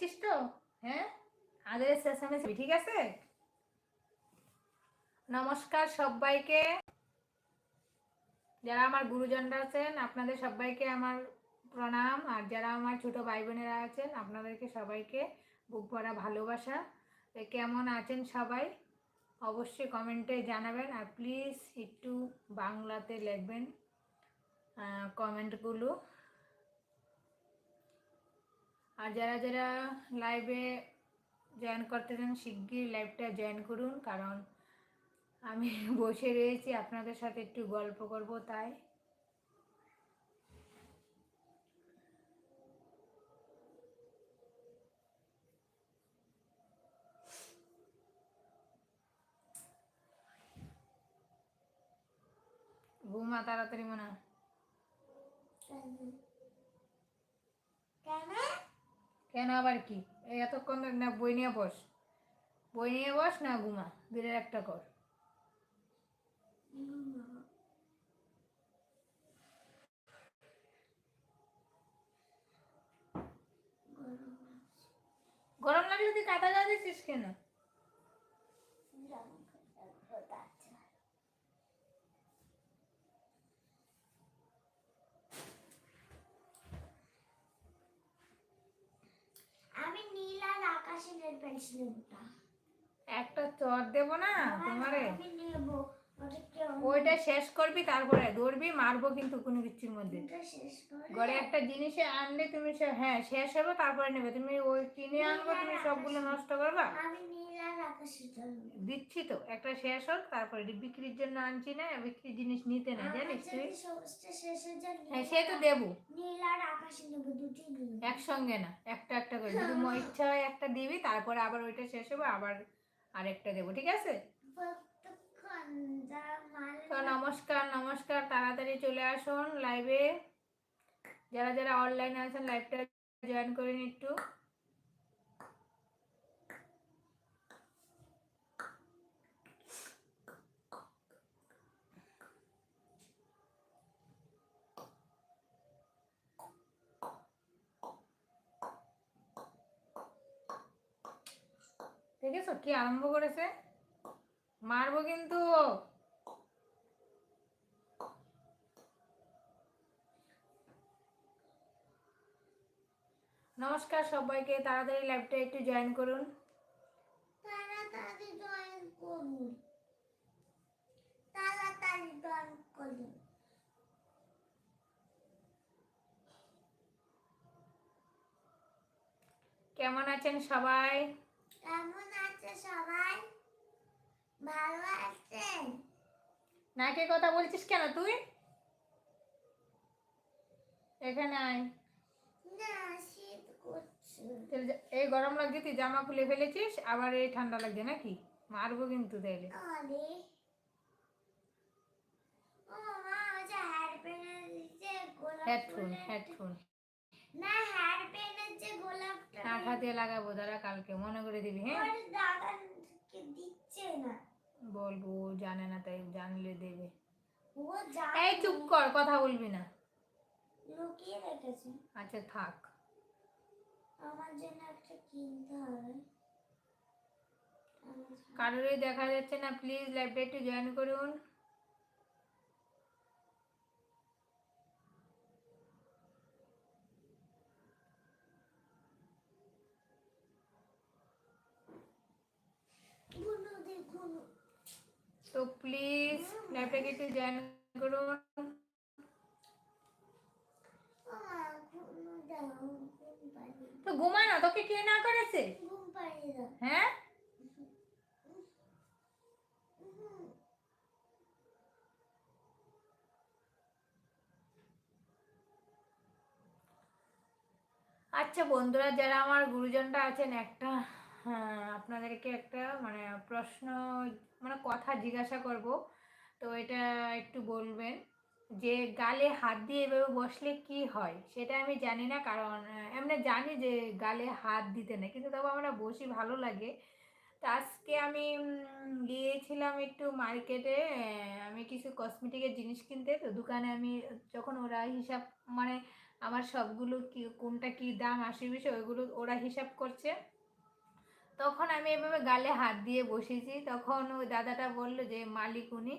নিচ্ছিস তো? হ্যাঁ? আদের শেষামেশ ঠিক আছে? নমস্কার সবাইকে। যারা আমার গুরুজনরা আছেন, আপনাদের সবাইকে আমার প্রণাম। আর যারা আমার ছোট ভাই বোনেরা আছেন, আপনাদেরকে সবাইকে বুক ভরা ভালোবাসা। কেমন আছেন সবাই? অবশ্যই কমেন্টে জানাবেন। আর প্লিজ একটু বাংলাতে লিখবেন কমেন্টগুলো। আর যারা যারা লাইভে জয়েন করতে চান শিগগির লাইভটা জয়েন করুন, কারণ আমি বসে রয়েছি, আপনাদের সাথে একটু গল্প করব তাই ঘুমা তাড়াতাড়ি মনে। কেন কেন আবার কি? এতক্ষণ না বই নিয়ে বস। বই নিয়ে বস না ঘুমা। দুটোর একটা কর গরম লাগলে তুই কাটা গা দিচ্ছিস কেন আমি নীল আর আকাশি রেড পেন্সিল একটা চর দেবো না তোমারে? আমি নেব। ওটা ওইটা শেষ করবি তারপরে দৌড়বি মারবো কিন্তু কোনো কিছুর মধ্যে। করে। ঘরে একটা জিনিসে আনলে তুমি হ্যাঁ শেষ হবে তারপরে নেবে। তুমি ওই কিনে আনব তুমি সবগুলো নষ্ট করবা? দিচ্ছি তো একটা শেষ হোক তারপরে বিক্রির জন্য আনছি না বিক্রির জিনিস নিতে না জানিস তুই? হয়ে সে তো দেবো। একসঙ্গে না একটা একটা করে। যদি ইচ্ছা হয় একটা দিবি তারপরে আবার ওইটা শেষ হবে আবার আরেকটা দেবো ঠিক আছে? তো নমস্কার নমস্কার, তাড়াতাড়ি চলে আসুন লাইভে যারা যারা অনলাইনে আছেন লাইভটা জয়েন করে নিন একটু। দেখেছ কি আরম্ভ করেছে? মারবো কিন্তু। নমস্কার সবাইকে তাড়াতাড়ি লাইভটা একটু জয়েন করুন। তাড়াতাড়ি জয়েন করুন। তাড়াতাড়ি জয়েন করুন। কেমন আছেন সবাই? কেমন আছে সবাই? ভালো আছেন নাকে কথা বলছিস কেন তুই? এখানে আয়। না শীত করছে। এই গরম লাগছে তুই জামা খুলে ফেলেছিস আবার এই ঠান্ডা লাগছে নাকি? মারবো কিন্তু তাইলে হেডফোন হেডফোন না যে গোলাপটা দিয়ে লাগাবো দাঁড়া কালকে মনে করে দিবি হ্যাঁ? দিচ্ছে না। বলব ও জানে না তাই জানলে দেবে। ও যা এই চুপ কর কথা বলবি না। লুকিয়ে রেখেছি। আচ্ছা থাক। আমার জন্য একটা কিনতে হবে। কারোরই দেখা যাচ্ছে না প্লিজ একটু জয়েন করুন বুনু দেখুন তো প্লিজ লাইভটাকে একটু জয়েন করুন তো ঘুমা না, তোকে কে না করেছে? হ্যাঁ? আচ্ছা বন্ধুরা, যারা আমার গুরুজনরা আছেন, একটা হ্যাঁ, আপনাদেরকে একটা মানে প্রশ্ন মানে কথা জিজ্ঞাসা করব। তো এটা একটু বলবেন যে গালে হাত দিয়ে এভাবে বসলে কি হয়? সেটা আমি জানি না কারণ এমনি জানি যে গালে হাত দিতে নেই কিন্তু তবু আমরা বসি ভালো লাগে। তো আজকে আমি গিয়েছিলাম একটু মার্কেটে আমি কিছু কসমেটিকের জিনিস কিনতে। তো দোকানে আমি যখন ওরা হিসাব মানে আমার সবগুলো কি কোনটা কি দাম আসে বিশে ওইগুলো ওরা হিসাব করছে। তখন আমি এভাবে গালে হাত দিয়ে বসেছি। তখন ওই দাদাটা বলল যে, মালিক উনি।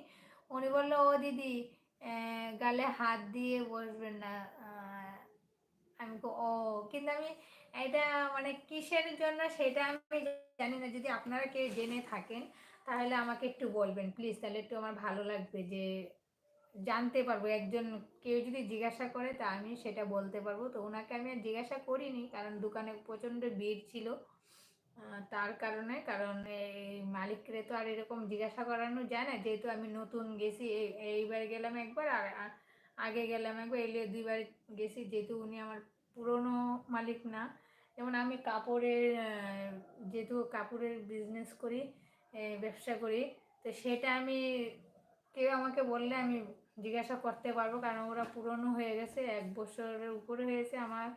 উনি বলল, ও দিদি গালে হাত দিয়ে বসবেন না। আমি ও, কিন্তু আমি এটা মানে কিসের জন্য সেটা আমি জানি না। যদি আপনারা কেউ জেনে থাকেন, তাহলে আমাকে একটু বলবেন। প্লিজ, তাহলে একটু আমার ভালো লাগবে যে, জানতে পারব। একজন কেউ যদি জিজ্ঞাসা করে, তা আমি সেটা বলতে পারব। তো ওনাকে আমি আর জিজ্ঞাসা করিনি, কারণ দোকানে প্রচণ্ড ভিড় ছিল। তার কারণে, কারণ এই মালিকরে তো আর এরকম জিজ্ঞাসা করানো যায় না। যেহেতু আমি নতুন গেছি এই- এইবার গেলাম একবার, আর আগে গেলাম একবার, এলে দুইবার গেছি। যেহেতু উনি আমার পুরনো মালিক না, যেমন আমি কাপড়ের যেহেতু কাপড়ের বিজনেস করি ব্যবসা করি, তো সেটা আমি, কেউ আমাকে বললে আমি জিজ্ঞাসা করতে পারব, কারণ ওরা পুরনো হয়ে গেছে, এক বছরের উপরে হয়েছে আমার।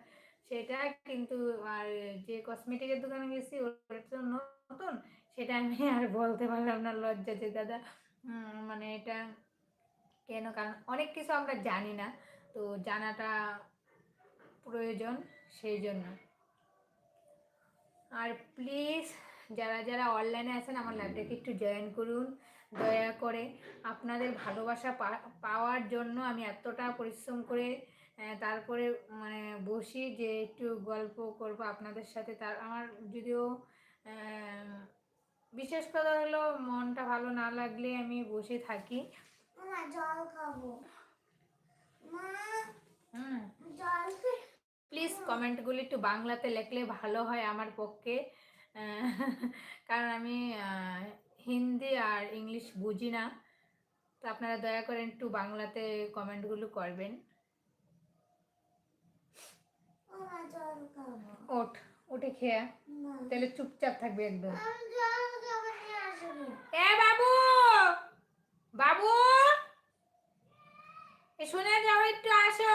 সেটা কিন্তু আর যে কসমেটিকের দোকানে গেছি ওটা তো নতুন, সেটা আমি আর বলতে পারলাম না, লজ্জা যে দাদা মানে এটা কেন? কারণ অনেক কিছু আমরা জানি না, তো জানাটা প্রয়োজন সেই জন্য আর প্লিজ যারা যারা অনলাইনে আছেন, আমার ল্যাবটাকে একটু জয়েন করুন। দয়া করে আপনাদের ভালোবাসা পাওয়ার জন্য আমি এতটা পরিশ্রম করে তারপরে মানে বসি যে একটু গল্প করব আপনাদের সাথে। তার আমার যদিও বিশেষ কথা হলো মনটা ভালো না লাগলে আমি বসে থাকি। জল খাব। প্লিজ কমেন্টগুলি একটু বাংলাতে লিখলে ভালো হয় আমার পক্ষে। কারণ আমি হিন্দি আর ইংলিশ বুঝি না। তো আপনারা দয়া করেন একটু বাংলাতে কমেন্টগুলো করবেন। ওঠ উঠে খেয়ে তাহলে চুপচাপ থাকবে একদম। এ বাবু! বাবু! শুনে যাও একটু আসো।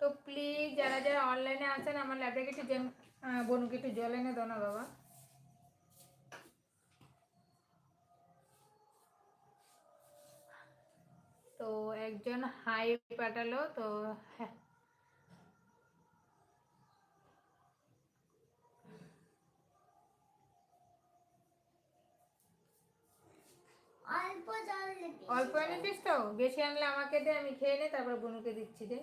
তো প্লিজ যারা যারা অনলাইনে আছেন আমার ল্যাপটপে একটু জেম বোনকে একটু জল এনে দাও না বাবা। তো একজন হাই পাঠালো তো হ্যাঁ। অল্প জল দিবি অল্প এনেছিস তো বেশি আনলে আমাকে দে আমি খেয়ে নে তারপর বোনুকে দিচ্ছি দে।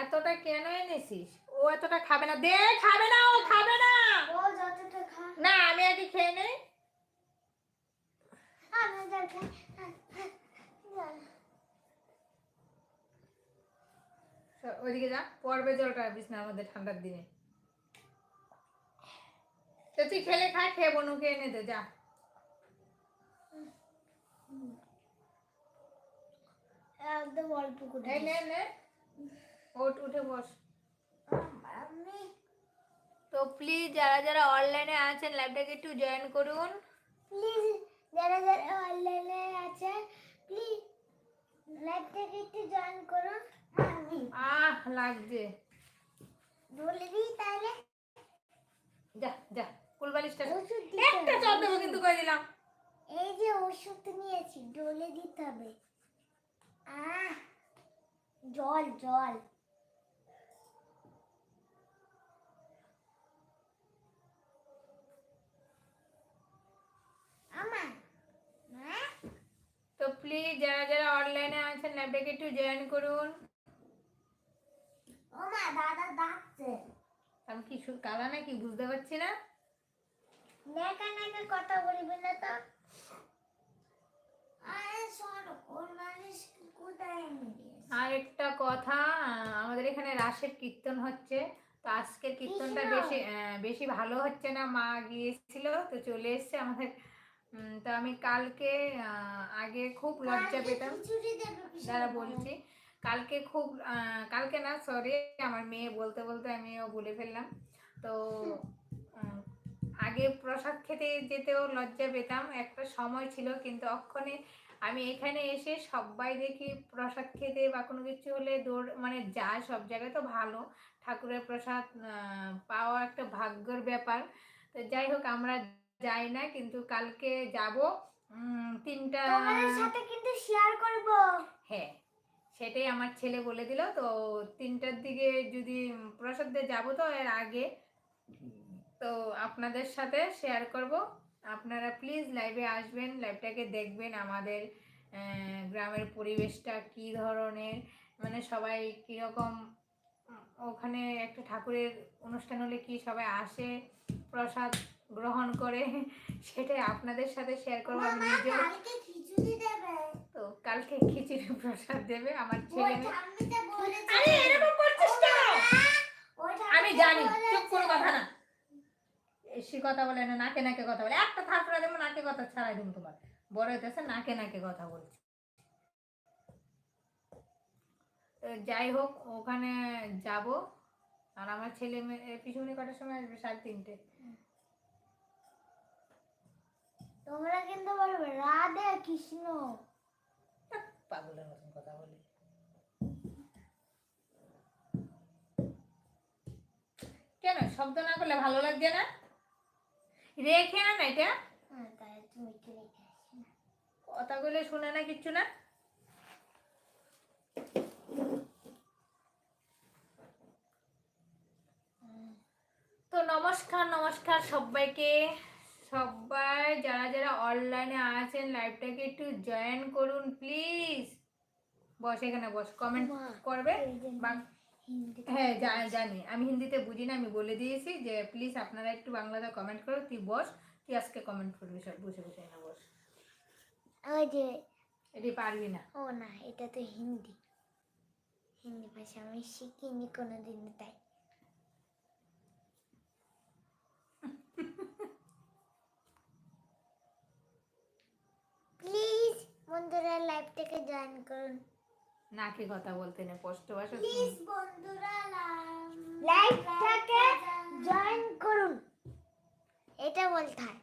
এতটা কেন এনেছিস? ও এতটা খাবে না দে খাবে না ও খাবে না। ও যতটা খা না আমি আগে খেয়ে নেই। আমি ওইদিকে যা পড়বে জলটা বিছনা আমাদের ঠান্ডার দিনে। তো তুই খেলে খা খেয়ে বনুকে এনে দে যা। একদম অল্প করে এই নে নে। উঠে বস। তো প্লিজ যারা যারা অনলাইনে আছেন ল্যাবটাকে একটু জয়েন করুন। প্লিজ যারা যারা অনলাইনে আছে প্লিজ লাইভ একটু জয়েন করুন। আমি আহ লাগছে বলে দিই তাহলে। যা যা কুলবালিশটা ওষুধ একটা চপ দেবো কিন্তু করে দিলাম। এই যে ওষুধ নিয়েছি ডলে দিতে হবে। আহ জল জল আমার মা তো প্লিজ যারা যারা অনলাইনে আছেন ল্যাবটাকে একটু জয়েন করুন। ও মা দাদা ডাকছে। আমি কি কালা নাকি? বুঝতে পারছি না। নেকা নেকা কথা বলবি না তো? আরে সরো কোন মানুষ কোথায় আর একটা কথা আমাদের এখানে রাসের কীর্তন হচ্ছে। তো আজকের কীর্তনটা বেশি বেশি ভালো হচ্ছে না। মা গিয়েছিল তো চলে এসছে আমাদের তো আমি কালকে আগে খুব লজ্জা পেতাম। যারা বলছি কালকে খুব কালকে না সরি আমার মেয়ে বলতে বলতে আমিও বলে ফেললাম। তো আগে প্রসাদ খেতে যেতেও লজ্জা পেতাম একটা সময় ছিল কিন্তু অক্ষণে আমি এখানে এসে সবাই দেখি প্রসাদ খেতে বা কোনো কিছু হলে দৌড় মানে যায় সব জায়গায় তো ভালো ঠাকুরের প্রসাদ পাওয়া একটা ভাগ্যর ব্যাপার। তো যাই হোক আমরা যাই না কিন্তু কালকে যাব তিনটা সাথে কিন্তু শেয়ার করব। হ্যাঁ সেটাই আমার ছেলে বলে দিল। তো তিনটার দিকে যদি প্রসাদ দিয়ে যাব তো এর আগে তো আপনাদের সাথে শেয়ার করব। আপনারা প্লিজ লাইভে আসবেন লাইভটাকে দেখবেন আমাদের গ্রামের পরিবেশটা কি ধরনের মানে সবাই কীরকম ওখানে একটা ঠাকুরের অনুষ্ঠান হলে কি সবাই আসে প্রসাদ গ্রহণ করে সেটাই আপনাদের সাথে শেয়ার করব আমি নিজেও। কালকে খিচুড়ি দেবে। তো কালকে খিচুড়ি প্রসাদ দেবে আমার ছেলে আরে এরকম করছিস আমি জানি চুপ কোনো কথা না। বেশি কথা বলে না নাকে নাকে কথা বলে। একটা থাপড়া দেবো নাকে কথা ছাড়াই দিন তোমার। বড় হইতেছে নাকে নাকে কথা বলছে। তো যাই হোক ওখানে যাব। আর আমার ছেলে মেয়ে পিছনে কটার সময় আসবে? সাড়ে তিনটে। তোমরা কিন্তু বলবে রাধে কৃষ্ণ। পাগলের মতন কথা বলে। কেন? শব্দ না করলে ভালো লাগছে না? রেখে না এটা। হ্যাঁ তাই তুমি একটু রেখে আসি না। কথাগুলো শুনে না কিচ্ছু না। তো নমস্কার নমস্কার সবাইকে। সবাই যারা যারা অনলাইনে আছেন লাইভটাকে একটু জয়েন করুন প্লিজ বস এখানে বস কমেন্ট করবে। হ্যাঁ জানি জানি। আমি হিন্দিতে বুঝি না আমি বলে দিয়েছি যে প্লিজ আপনারা একটু বাংলাতে কমেন্ট করো। তুই বস তুই আজকে কমেন্ট করবি সব বসে বসে না বস। ওই যে এটি পারবি না। ও না এটা তো হিন্দি। হিন্দি ভাষা আমি শিখিনি কোনোদিন তাই। প্লিজ বন্ধুরা লাইভটাকে জয়েন করুন। নাকে কথা বলতে না কষ্ট বাসা প্লিজ বন্ধুরা লাইভটাকে জয়েন করুন। এটা বলতে হয়।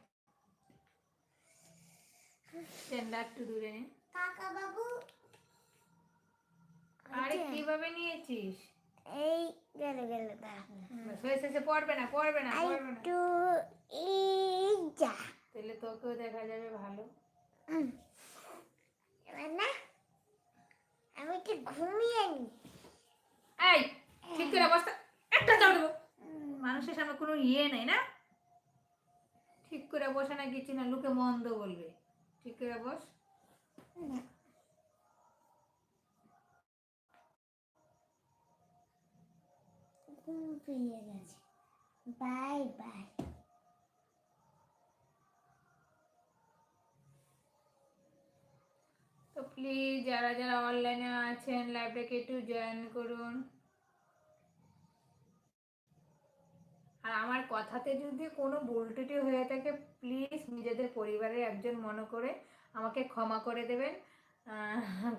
স্ট্যান্ডার একটু দূরে নে। কাকা বাবু আরে কীভাবে নিয়েছিস? এই গেল গেল ব্যাস, হয়েছে হয়েছে, পড়বে না পড়বে না পড়বে না। একটু এই যা। তাহলে তোকেও দেখা যাবে ভালো। এবার না আমি একটু ঘুমিয়ে নি। এই ঠিক করে বসতে। একটা চাও দেবো। মানুষের সামনে কোনো ইয়ে নেই না? ঠিক করে বসে না কিছু না লোকে মন্দ বলবে। ঠিক করে বস। ঘুম পেয়ে গেছে। Bye bye. প্লিজ যারা যারা অনলাইনে আছেন লাইভটাকে একটু জয়েন করুন। আর আমার কথাতে যদি কোনো ভুলটুটি হয়ে থাকে প্লিজ নিজেদের পরিবারের একজন মনে করে আমাকে ক্ষমা করে দেবেন।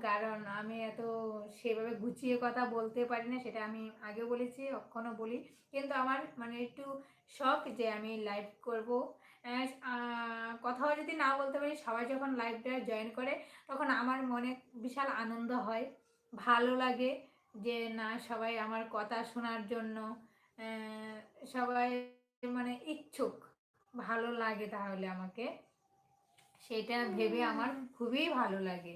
কারণ আমি এত সেভাবে গুছিয়ে কথা বলতে পারি না, সেটা আমি আগেও বলেছি এখনও বলি। কিন্তু আমার মানে একটু শখ যে আমি লাইভ করব। কথাও যদি না বলতে পারি সবাই যখন লাইভটা জয়েন করে তখন আমার মনে বিশাল আনন্দ হয়। ভালো লাগে যে না সবাই আমার কথা শোনার জন্য সবাই মানে ইচ্ছুক। ভালো লাগে তাহলে আমাকে। সেটা ভেবে আমার খুবই ভালো লাগে।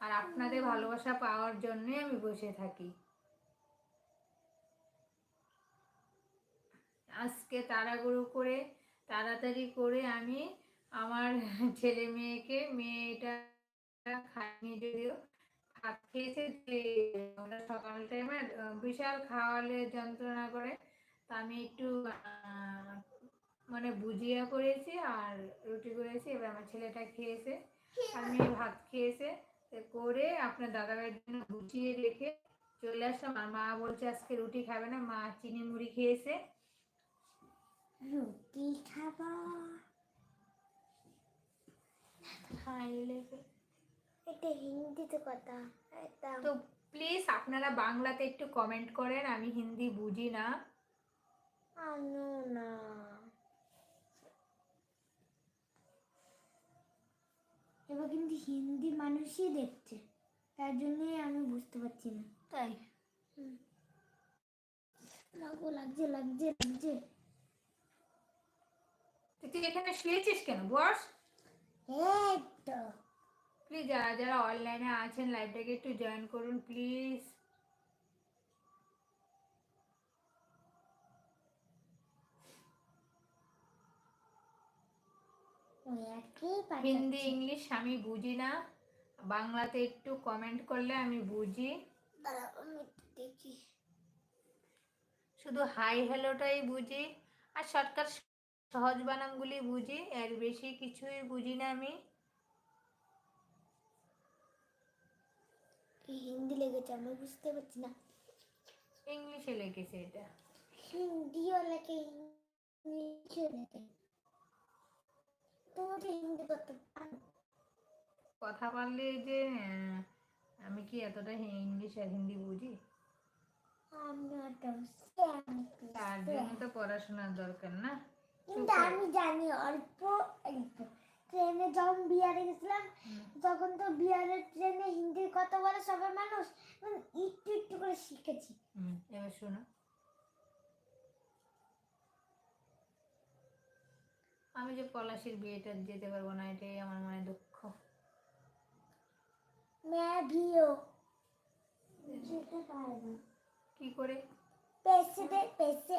আর আপনাদের ভালোবাসা পাওয়ার জন্যই আমি বসে থাকি। আজকে তাড়াহুড়ো করে তাড়াতাড়ি করে আমি আমার ছেলে মেয়েকে, মেয়েটা খাইনি যদিও। ভাত খেয়েছে যে ওরা সকাল টাইমে বিশাল খাওয়ালে যন্ত্রণা করে। তা আমি একটু মানে বুজিয়া করেছি আর রুটি করেছি, এবার আমার ছেলেটা খেয়েছে। আর মেয়ে ভাত খেয়েছে। করে আপনার দাদাভাইয়ের জন্য গুছিয়ে রেখে চলে আসলাম। আর মা বলছে, আজকে রুটি খাবে না। মা চিনি মুড়ি খেয়েছে। রুটি খাব। এটা হিন্দিতে কথা তো প্লিজ আপনারা বাংলাতে একটু কমেন্ট করেন আমি হিন্দি বুঝি না। আনো না এবার কিন্তু হিন্দি মানুষই দেখছে তার জন্যই আমি বুঝতে পারছি না। তাই? লাগো লাগছে লাগছে লাগছে। তুই এখানে শুয়েছিস কেন বস? প্লিজ যারা যারা অনলাইনে আছেন লাইভটাকে একটু জয়েন করুন প্লিজ হিন্দি ইংলিশ আমি বুঝি না। বাংলাতে একটু কমেন্ট করলে আমি বুঝি। শুধু হাই হ্যালোটাই বুঝি। আর শর্টকাট সহজ বানানগুলি বুঝি এর বেশি কিছুই বুঝি না আমি। হিন্দি লেগেছে আমি বুঝতে পারছি না। ইংলিশে লেগেছে এটা। হিন্দিও লেখে তুমি তো হিন্দি করতে কথা বললে যে আমি কি এতটা ইংলিশ আর হিন্দি বুঝি? আমি তার জন্য তো পড়াশোনার দরকার না। কিন্তু আমি জানি অল্প অল্প ট্রেনে যখন বিহারে গেছিলাম তো বিহারের ট্রেনে কথা বলে সবাই মানুষ মানে একটু একটু করে শিখেছি। এবার শোনো। আমি যে পলাশির বিয়েটা যেতে পারব না এটাই আমার মনে দুঃখ। ম্যাভিও যেতে পারব। কি করে? পেসে পেসে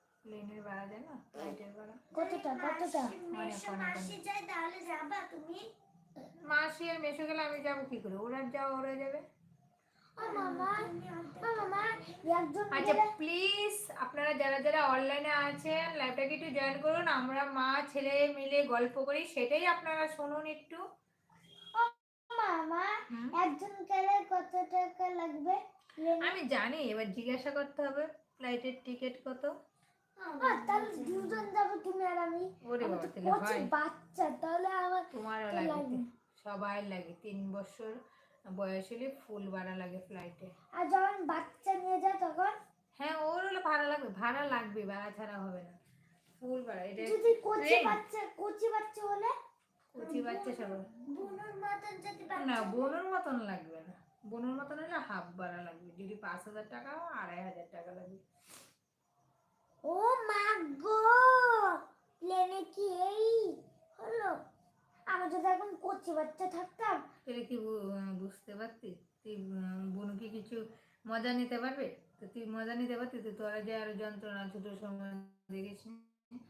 প্লেনের ভাড়া যায় না? ফ্লাইটের ভাড়া কতটা কতটা? অনেক অনেক অনেক। যায় তাহলে যাবা তুমি? মাসি আর মেসো গেলে আমি যাব কি করে? ওরা যাও ওরা যাবে। একজন আচ্ছা প্লিজ আপনারা যারা যারা অনলাইনে আছেন লাইভটাকে একটু জয়েন করুন। আমরা মা ছেলে মিলে গল্প করি সেটাই আপনারা শুনুন একটু। মামা একজন গেলে কত টাকা লাগবে? আমি জানি এবার জিজ্ঞাসা করতে হবে। ফ্লাইটের টিকিট কত? তাহলে দুজন যাব তুমি আর আমি। ওরে বাবা তাহলে হয়। বাচ্চা তাহলে আমার তোমারও লাগে। সবাই লাগে। তিন বছর বয়স হলে ফুল ভাড়া লাগে ফ্লাইটে আর যখন বাচ্চা নিয়ে যায় তখন? হ্যাঁ ওর হলে ভাড়া লাগবে ভাড়া লাগবে ভাড়া ছাড়া হবে না। ফুল ভাড়া এটা যদি কচি বাচ্চা কচি বাচ্চা হলে? কচি বাচ্চা সবাই বুনুর মতন যদি না বোনের মতন লাগবে না। বোনের মতন হলে হাফ ভাড়া লাগবে। যদি পাঁচ হাজার টাকা হয় আড়াই হাজার টাকা লাগবে। ও মা গো! প্লেনে কি এই হলো? আমি যদি এখন কচি বাচ্চা থাকতাম তাহলে কি বুঝতে পারতি? তুই বোনকে কিছু মজা নিতে পারবে? তো তুই মজা নিতে পারতি? তো তোরা যে আর যন্ত্রণা ছোট সময়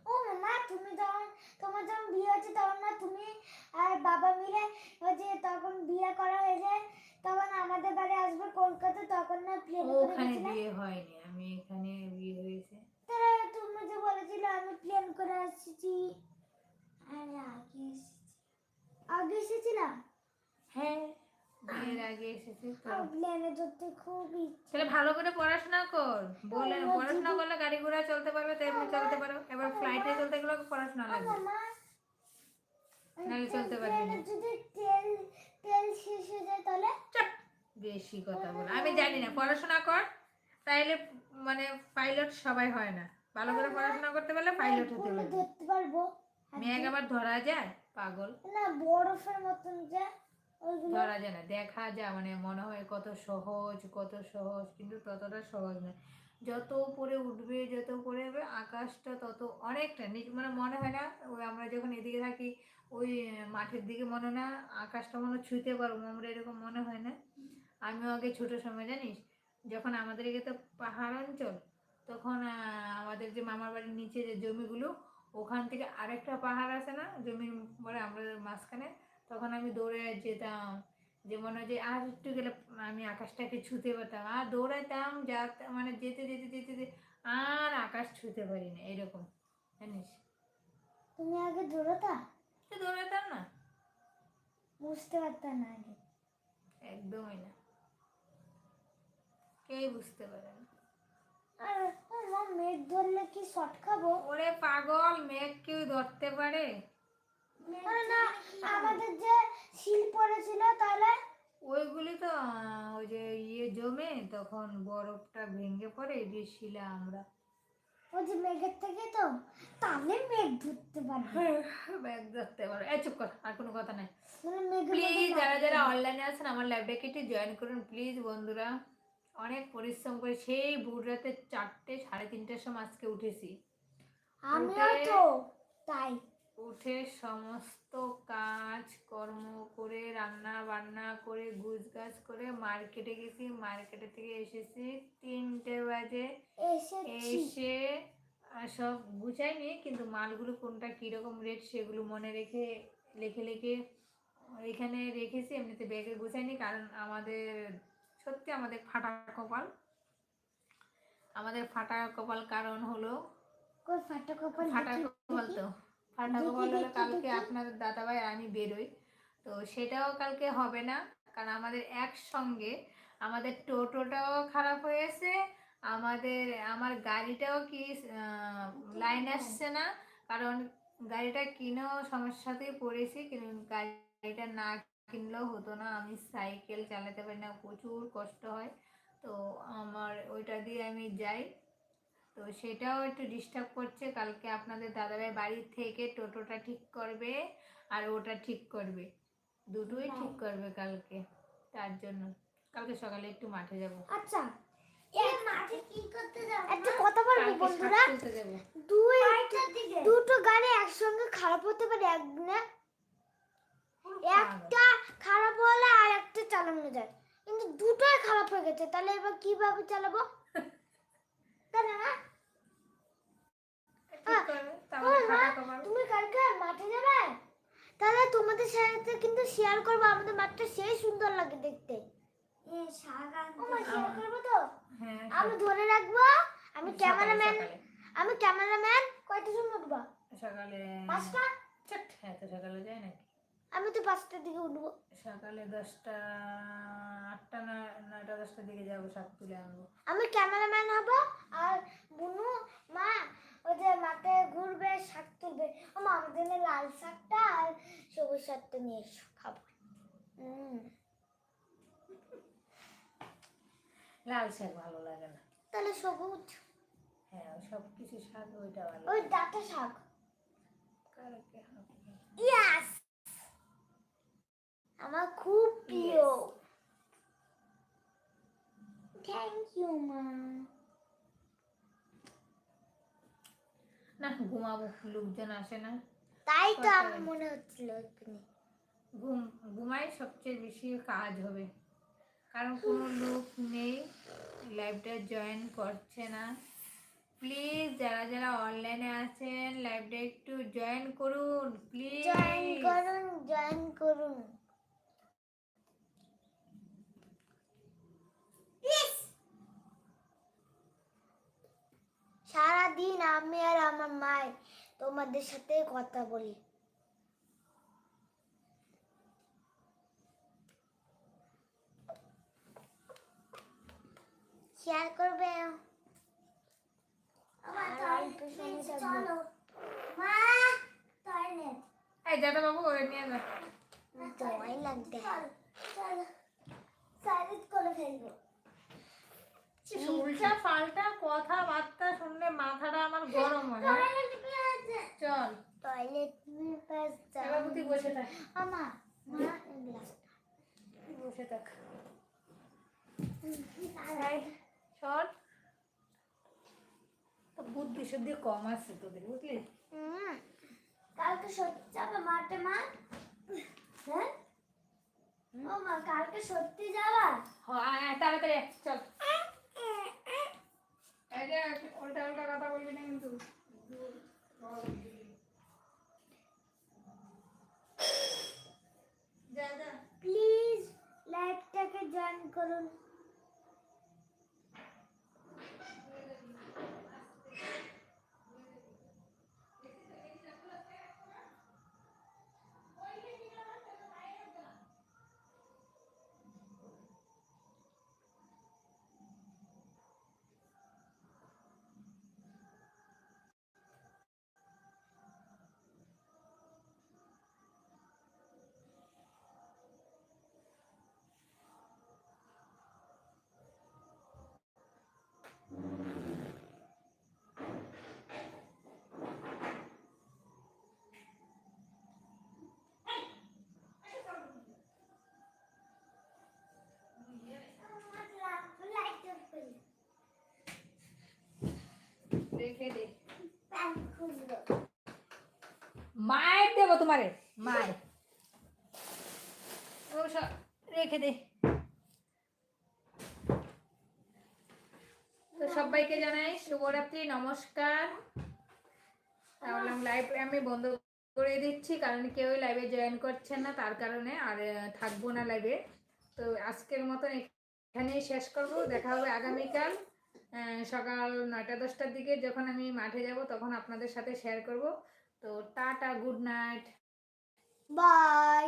ও মামা তুমি যখন তোমার যখন বিয়ে হচ্ছে তখন না তুমি আর বাবা মিলে ওই যে তখন বিয়ে করা হয়ে যায় তখন আমাদের বাড়ি আসবে কলকাতা তখন না প্লেন ওখানে বিয়ে হয়নি আমি এখানে বিয়ে হয়েছে। তাহলে তুমি যে বলেছিলে আমি প্লেন করে আসছি। আরে আগে এসেছি। আগে এসেছিলাম হ্যাঁ। বিয়ের আগে এসেছি তো। প্লেনে খুব তাহলে ভালো করে পড়াশোনা কর। বলে পড়াশোনা করলে গাড়ি ঘোড়া চলতে পারবে তেমনি চলতে পারো। এবার ফ্লাইটে চলতে গেলে পড়াশোনা লাগবে। নাহলে চলতে পারবি না। যদি তেল তেল শেষ হয়ে যায় তাহলে? বেশি কথা বল। আমি জানি না পড়াশোনা কর। তাইলে মানে পাইলট সবাই হয় না। ভালো করে পড়াশোনা করতে পারলে পাইলট হতে পুরো পারবে। ধরতে পারব। মেঘ আবার ধরা যায়? পাগল। না বরফের মতন যে। ধরা যায় না। দেখা যায় মানে মনে হয় কত সহজ কত সহজ কিন্তু ততটা সহজ না যত উপরে উঠবে যত উপরে হবে আকাশটা তত অনেকটা মানে মনে হয় না ওই আমরা যখন এদিকে থাকি ওই মাঠের দিকে মনে না আকাশটা মনে ছুঁতে পারব আমরা এরকম মনে হয় না। আমিও আগে ছোটো সময় জানিস? যখন আমাদের এদিকে তো পাহাড় অঞ্চল তখন আমাদের যে মামার বাড়ির নিচে যে জমিগুলো ওখান থেকে আরেকটা পাহাড় আছে না? জমির পরে আমরা মাঝখানে তখন আমি দৌড়ে যেতাম। যে মনে হয় যে আর একটু গেলে আমি আকাশটাকে ছুঁতে পারতাম। আর দৌড়াইতাম যা মানে যেতে যেতে যেতে যেতে আর আকাশ ছুঁতে পারি না এরকম জানিস? তুমি আগে দৌড়তা? দৌড়াতাম না। বুঝতে পারতাম না আগে। একদমই না। কেই বুঝতে পারে না। আর মেঘ ধরলে কি শট খাব? ওরে পাগল মেঘ কেউ ধরতে পারে? না আমাদের যে শিল পড়েছিল তাহলে? ওইগুলি তো ওই যে ইয়ে জমে তখন বরফটা ভেঙে পড়ে দিয়ে শিলা আমরা। ওই যে মেঘের থেকে তো তাহলে মেঘ ধরতে পারবে। ব্যাগ ধরতে পারো এই চুপ কর আর কোনো কথা নাই। প্লিজ যারা যারা অনলাইনে আছেন আমার ল্যাবটাকে একটু জয়েন করুন প্লিজ বন্ধুরা। অনেক পরিশ্রম করে সেই ভোর রাতে চারটে সাড়ে তিনটের সময় আজকে উঠেছি। আমিও তো তাই। উঠে সমস্ত কাজ কর্ম করে রান্না বান্না করে গুছ গাছ করে মার্কেটে গেছি। মার্কেটে থেকে এসেছি তিনটে বাজে। এসে সব গুছাইনি কিন্তু মালগুলো কোনটা কীরকম রেট সেগুলো মনে রেখে লিখে লিখে এখানে রেখেছি। এমনিতে ব্যাগে গুছাইনি কারণ আমাদের সত্যি আমাদের ফাটা কপাল। আমাদের ফাটা কপাল কারণ হলো ফাটা কপাল ফাটা কপাল তো। ফাটা কপাল হলে কালকে। আপনাদের দাদাভাই আর আমি বেরোই। তো সেটাও কালকে হবে না কারণ আমাদের একসঙ্গে আমাদের টোটোটাও খারাপ হয়েছে আমাদের আমার গাড়িটাও কি লাইন আসছে না কারণ গাড়িটা কিনেও সমস্যাতেই পড়েছি কিন্তু গাড়িটা না কিনলেও হতো না। আমি সাইকেল চালাতে পারি না প্রচুর কষ্ট হয়। তো আমার ওইটা দিয়ে আমি যাই। তো সেটাও একটু ডিস্টার্ব করছে। কালকে আপনাদের দাদাভাই বাড়ির থেকে টোটোটা ঠিক করবে আর ওটা ঠিক করবে। দুটোই ঠিক করবে কালকে। তার জন্য। কালকে সকালে একটু মাঠে যাব। আচ্ছা। এই মাঠে কি করতে যাব একটা কথা বলব বন্ধুরা? শাক তুলতে যাব। দুই দুটো গাড়ি একসঙ্গে খারাপ হতে পারে একদিনে একটা খারাপ হলে আর একটা চালানো যায়। কিন্তু দুটোই খারাপ হয়ে গেছে তাহলে এবার কীভাবে চালাবো? তাই না? তুমি কালকে মাঠে যাবে? তাহলে তোমাদের সাথে কিন্তু শেয়ার করব আমাদের মাঠটা সেই সুন্দর লাগে দেখতে। ও মা শেয়ার করব তো? হ্যাঁ আমি ধরে রাখব আমি ক্যামেরাম্যান আমি ক্যামেরাম্যান কয়টা সময় উঠবো? সকালে পাঁচটা? সকালে যায় নাকি? আমি তো পাঁচটার দিকে উঠবো। সকালে দশটা আটটা নয় নয়টা দশটার দিকে যাব শাক তুলে আনব। আমি ক্যামেরাম্যান হব আর বুনু মা ওই যে মাঠে ঘুরবে শাক তুলবে। ও মা জন্য লাল শাকটা আর সবুজ শাকটা নিয়ে এসো খাব। লাল শাক ভালো লাগে না। তাহলে সবুজ? হ্যাঁ সব কিছু শাক ওইটা ভালো ওই ডাটা শাক। কালকে হবে। ইয়াস আমার খুব প্রিয়। থ্যাংক ইউ মা। না ঘুমাবো লোকজন আসে না। তাই তো আমার মনে হচ্ছিল। ঘুম ঘুমাই সবচেয়ে বেশি কাজ হবে। কারণ কোনো লোক নেই লাইভটা জয়েন করছে না। প্লিজ যারা যারা অনলাইনে আছেন লাইভটা একটু জয়েন করুন প্লিজ জয়েন করুন জয়েন করুন। সারাদিন আমি আর আমার মাই তোমাদের সাথে কথা বলি। শেয়ার করবে? বাবু ওরে নিয়ে যা। ভয় লাগবে। করে ফেলব। উল্টা পাল্টা কথাবার্তা শুনলে মাথাটা আমার গরম হয়? চল। টয়লেট তুই বসে থাক। আমা মা বসে থাক। চল। তো বুদ্ধি শুদ্ধি কম আছে তোদের বুঝলি? কালকে সত্যি যাবে মাঠে মা? হ্যাঁ? ও মা কালকে সত্যি যাবা? হ্যাঁ তাড়াতাড়ি চল এই যে উল্টা উল্টা কথা বলবি না কিন্তু। প্লিজ লাইভটাকে জয়েন করুন। মায়ের দেবো তোমারে। মায়ের রেখে দে। তো সবাইকে জানাই শুভরাত্রি, নমস্কার। তাহলে লাইভ আমি বন্ধ করে দিচ্ছি, কারণ কেউ লাইভে জয়েন করছেন না, তার কারণে আর থাকব না লাইভে তো আজকের মতন এখানেই শেষ করব, দেখা হবে আগামীকাল সকাল নয়টা দশটার দিকে, যখন আমি মাঠে যাব, তখন আপনাদের সাথে শেয়ার করব। তো টাটা গুড নাইট। বাই।